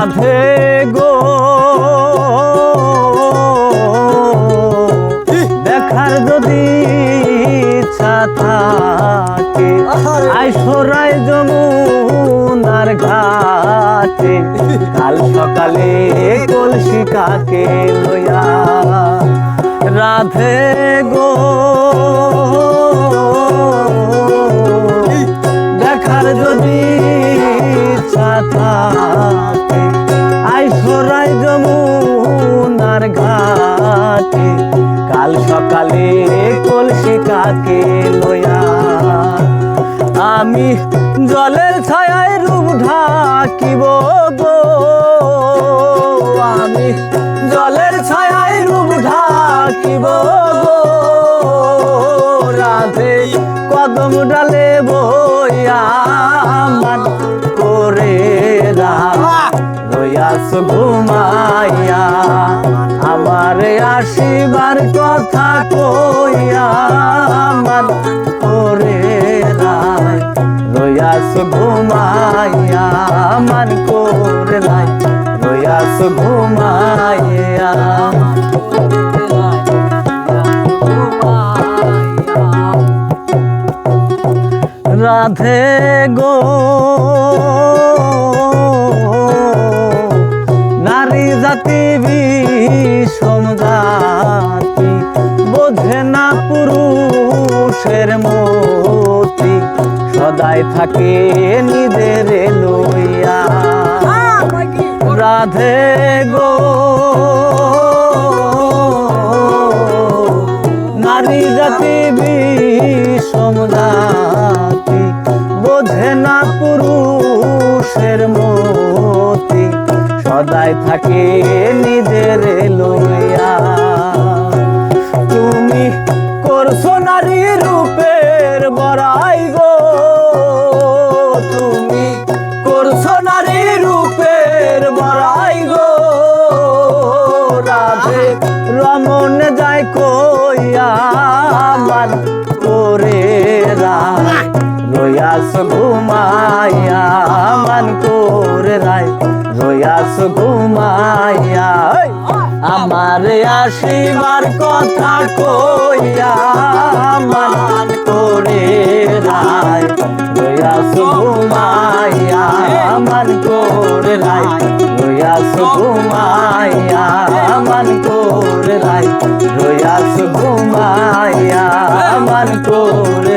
রাধে গো। দেখার যদি ইচ্ছা থাকে। আইসরাই যমুনার ঘাটে। কাল সকালে কলসি কাকে লইয়া রাধে গো। দেখার যদি ইচ্ছা থাকে ঘাটে কাল সকালে কলসি কাকে লইয়া আমি জলের ছায়ায় রূপ ঢাকিব গো। আমি জলের ছায়ায় রূপ ঢাকিব গো। রাধে কদম ডালে বইয়া রয়াস ঘুমাইয়া, আমার আসিবার কথা কইয়া মান করে রায় রয়াস ঘুমাইয়া মান করে রায় রয়াস ঘুমাইয়া, রাধে গো। সদাই থাকে নিজের লইয়া। রাধে গো। নারী জাতি বিষম জাতি, বোঝে না পুরুষের মতি। সদাই থাকে নিজের রয়াস ঘুমাইয়া মান করে রায়। রয়াস ঘুমাইয়া! আমার আসিবার কথা কইয়া মান করে রায়। রয়াস ঘুমাইয়া মান করে রায়। রয়াস ঘুমাইয়া মান করে রায়। রয়াস ঘুমাইয়া মান করে